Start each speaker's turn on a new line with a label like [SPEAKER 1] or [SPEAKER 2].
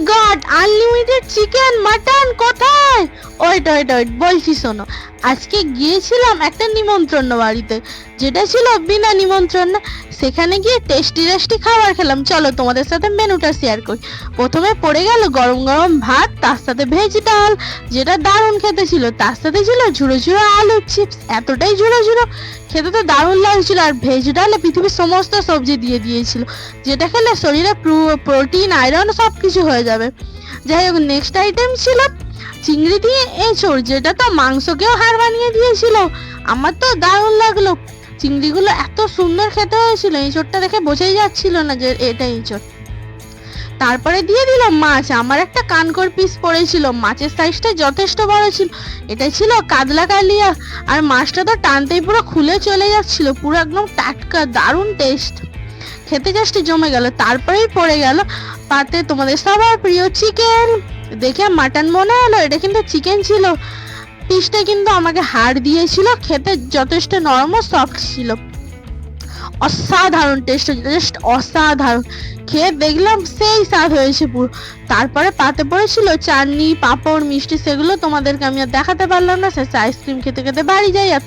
[SPEAKER 1] God unlimited chicken mutton কোথায় wait wait wait, বলছি শোনো। আজকে গিয়েছিলাম একটা নিমন্ত্রণ বাড়িতে, যেটা ছিল বিনা নিমন্ত্রণ। সেখানে গিয়ে টেস্টি টেস্টি খাবার খেলাম। চলো তোমাদের সাথে মেনুটা শেয়ার করি। প্রথমে পড়ে গেল গরম গরম ভাত, তার সাথে ভেজ ডাল, যেটা দারুণ খেতে ছিল। তার সাথে ছিল ঝুড়ো ঝুড়ো আলুর চিপস এতটাই ঝুড়ো ঝুড়ো। খেতে তো দারুণ লাগছিল। আর ভেজ ডালে পৃথিবীর সমস্ত সবজি দিয়ে দিয়েছিল। যেটা খেলে শরীরে প্রোটিন আয়রন সব কিছু হয়ে যাবে। যাই হোক নেক্সট আইটেম ছিল চিংড়ি দিয়ে এঁচড় যেটা তো মাংসকেও হার বানিয়ে দিয়েছিল। আমার তো দারুণ লাগল। চিংড়িগুলো এত সুন্দর খেতে হয়েছিল, এঁচড়টা দেখে বোঝাই যাচ্ছিল না যে এটা এঁচড়। তারপরে দিয়ে দিল মাছ। আমার একটা কানকর পিস পড়েছিল। মাছের সাইজটা যথেষ্ট বড় ছিল। এটা ছিল কাতলা কালিয়া। আর মাছটা তো টানতেই পুরো খুলে চলে যাচ্ছিল। পুরো একদম টাটকা, দারুণ টেস্ট খেতে জাস্ট জমে গেল। তারপরেই পড়ে গেল পাতে তোমাদের সবার প্রিয় চিকেন দেখে মাটন মনে হলো এটা কিন্তু চিকেন ছিল। পিসটা কিন্তু আমাকে হাড় দিয়েছিল, খেতে যথেষ্ট নরম সফট ছিল। অসাধারণ টেস্ট জাস্ট অসাধারণ। খেয়ে দেখলাম সেই স্বাদ হয়েছে পুরো। তারপরে পাতে পড়েছিল চাটনি, পাঁপড়, মিষ্টি, সেগুলো তোমাদেরকে আমি আর দেখাতে পারলাম না শেষে আইসক্রিম খেতে খেতে বাড়ি যাই আর